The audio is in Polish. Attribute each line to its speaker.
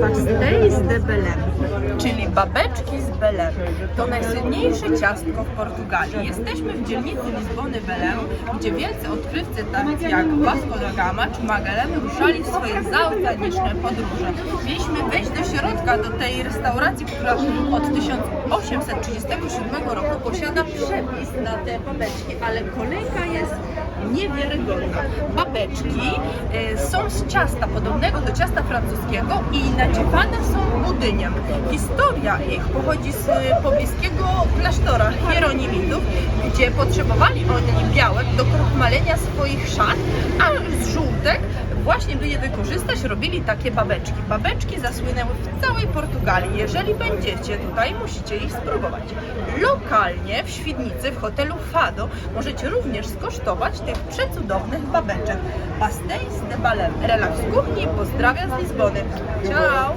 Speaker 1: Pastéis de Belém, czyli babeczki z Belém. To najsłynniejsze ciastko w Portugalii. Jesteśmy w dzielnicy Lizbony Belém, gdzie wielcy odkrywcy tacy jak Vasco da Gama czy Magellan ruszali w swoje zaoceaniczne podróże. Mieliśmy wejść do środka, do tej restauracji, która od 1837 roku posiada przepis na te babeczki, ale kolejka jest niewiarygodna. Babeczki e, są z ciasta podobnego do ciasta francuskiego i nadziewane są budyniem. Historia ich pochodzi z e, pobliskiego klasztora hieronimidów, gdzie potrzebowali oni białek do krochmalenia swoich szat, a z żółtek właśnie by je wykorzystać, robili takie babeczki. Babeczki zasłynęły w całej Portugalii. Jeżeli będziecie tutaj, musicie ich spróbować. Lokalnie w Świdnicy, w hotelu Fado, możecie również skosztować tych przecudownych babeczek. Pastéis de Balem. Relaks kuchni pozdrawia z Lizbony. Ciao!